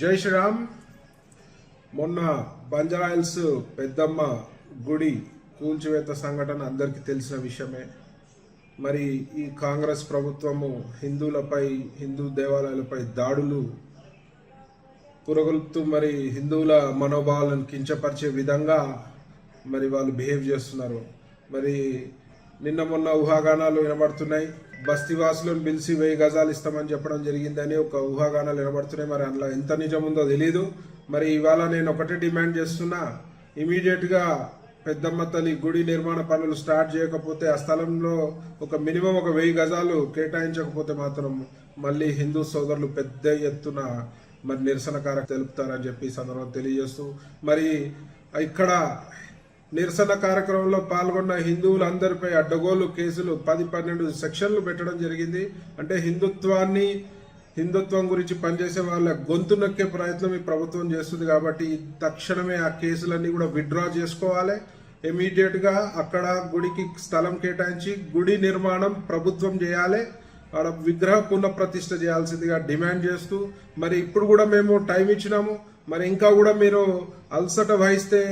జై శ్రీరామ్. మొన్న బంజారాయిల్స్ పెద్దమ్మ గుడి కూల్చివేత సంఘటన అందరికీ తెలిసిన విషయమే. మరి ఈ కాంగ్రెస్ ప్రభుత్వము హిందువులపై హిందూ దేవాలయాలపై దాడులు పురగొల్పుతూ మరి హిందువుల మనోభావాలను కించపరిచే విధంగా మరి వాళ్ళు బిహేవ్ చేస్తున్నారు. మరి నిన్న మొన్న ఊహాగానాలు వినబడుతున్నాయి. బస్తీవాసులను పిలిచి వెయ్యి గజాలు ఇస్తామని చెప్పడం జరిగిందని ఒక ఊహాగానాలు వినబడుతున్నాయి మరి అందులో ఎంత నిజం ఉందో తెలియదు మరి ఇవాళ నేను ఒకటే డిమాండ్ చేస్తున్నా ఇమీడియట్గా పెద్దమ్మ తల్లి గుడి నిర్మాణ పనులు స్టార్ట్ చేయకపోతే ఆ స్థలంలో ఒక మినిమం ఒక వెయ్యి గజాలు కేటాయించకపోతే మాత్రం మళ్ళీ హిందూ సోదరులు పెద్ద ఎత్తున మరి నిరసన కారక తెలుపుతారని చెప్పి సందర్భం తెలియజేస్తూ మరి ఇక్కడ నిరసన కార్యక్రమంలో పాల్గొన్న హిందువులందరిపై అడ్డగోలు కేసులు పది పన్నెండు సెక్షన్లు పెట్టడం జరిగింది. అంటే హిందుత్వాన్ని హిందుత్వం గురించి పనిచేసే వాళ్ళ గొంతు నొక్కే ప్రయత్నం ఈ ప్రభుత్వం చేస్తుంది కాబట్టి తక్షణమే ఆ కేసులన్నీ కూడా విత్డ్రా చేసుకోవాలి. ఇమీడియట్గా అక్కడ గుడికి స్థలం కేటాయించి గుడి నిర్మాణం ప్రభుత్వం చేయాలి. ఆడ విగ్రహ పునఃప్రతిష్ఠ చేయాల్సిందిగా డిమాండ్ చేస్తూ మరి ఇప్పుడు కూడా మేము టైం ఇచ్చినాము. మరి ఇంకా కూడా మీరు అలసట వహిస్తే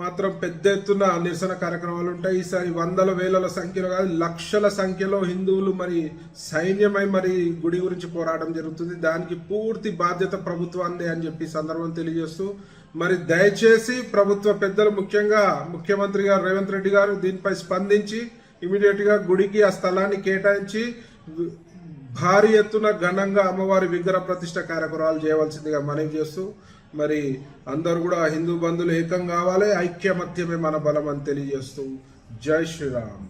మాత్రం పెద్ద ఎత్తున నిరసన కార్యక్రమాలు ఉంటాయి. ఈసారి వందల వేల సంఖ్యలో కాదు లక్షల సంఖ్యలో హిందువులు మరి సైన్యమై మరి గుడి గురించి పోరాటం జరుగుతుంది. దానికి పూర్తి బాధ్యత ప్రభుత్వాన్ని అని చెప్పి సందర్భం తెలియజేస్తూ మరి దయచేసి ప్రభుత్వ పెద్దలు ముఖ్యంగా ముఖ్యమంత్రి గారు రేవంత్ రెడ్డి గారు దీనిపై స్పందించి ఇమీడియట్గా గుడికి ఆ స్థలాన్ని కేటాయించి భారీ ఎత్తున ఘనంగా అమ్మవారి విగ్రహ ప్రతిష్ట కార్యక్రమాలు చేయవలసిందిగా మనవి చేస్తూ మరి అందరూ కూడా హిందూ బంధువులు ఏకం కావాలి ఐక్యమత్యమే మన బలం అని తెలియజేస్తూ జై శ్రీరామ్.